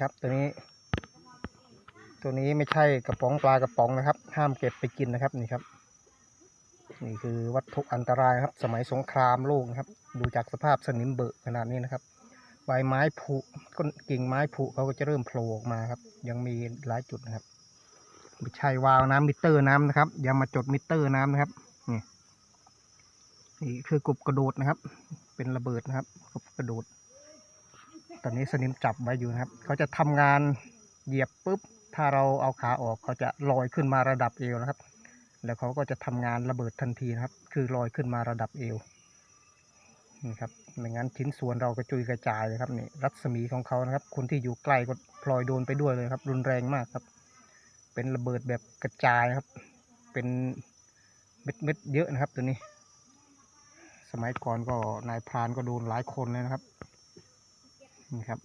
ครับ ตัวนี้ ตัวนี้ไม่ใช่กระป๋องปลากระป๋องนะครับ ห้ามเก็บไปกินนะครับนี่ครับ นี่คือวัตถุอันตรายครับ สมัยสงครามโลกนะครับ ดูจากสภาพสนิมเบอะขนาดนี้นะครับใบไม้ผุก้นกิ่งไม้ผุเขาก็จะเริ่มโผล่ออกมาครับ ยังมีหลายจุดนะครับไม่ใช่วาวน้ำมิเตอร์น้ำนะครับอย่ามาจดมิเตอร์น้ำนะครับนี่นี่คือกบกระโดดนะครับ เป็นระเบิดนะครับกบกระโดด ตอนนี้สนิมจับไว้อยู่นะครับ เขาจะทำงานเหยียบปุ๊บ ถ้าเราเอาขาออกเขาจะลอยขึ้นมาระดับเอวนะครับ แล้วเขาก็จะทำงานระเบิดทันทีนะครับ คือลอยขึ้นมาระดับเอวนี่ครับไม่งั้นชิ้นส่วนเรากระจุยกระจายเลยครับนี่รัศมีของเขานะครับ คนที่อยู่ใกล้ก็พลอยโดนไปด้วยเลยครับ รุนแรงมากครับ เป็นระเบิดแบบกระจายครับ เป็นเม็ดเม็ดเยอะนะครับตัวนี้ สมัยก่อนก็นายพรานก็โดนหลายคนเลยนะครับ นะครับ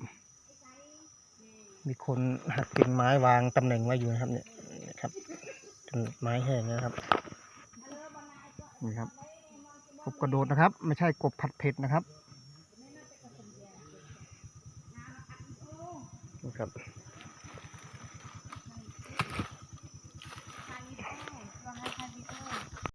มีคนหักกิ่งไม้วางตำแหน่งไว้อยู่นะครับเนี่ยนะครับจนไม้แห้งนะครับนี่ครับกบกระโดดนะครับ ไม่ใช่กบผัดเผ็ดนะครับนี่ครับ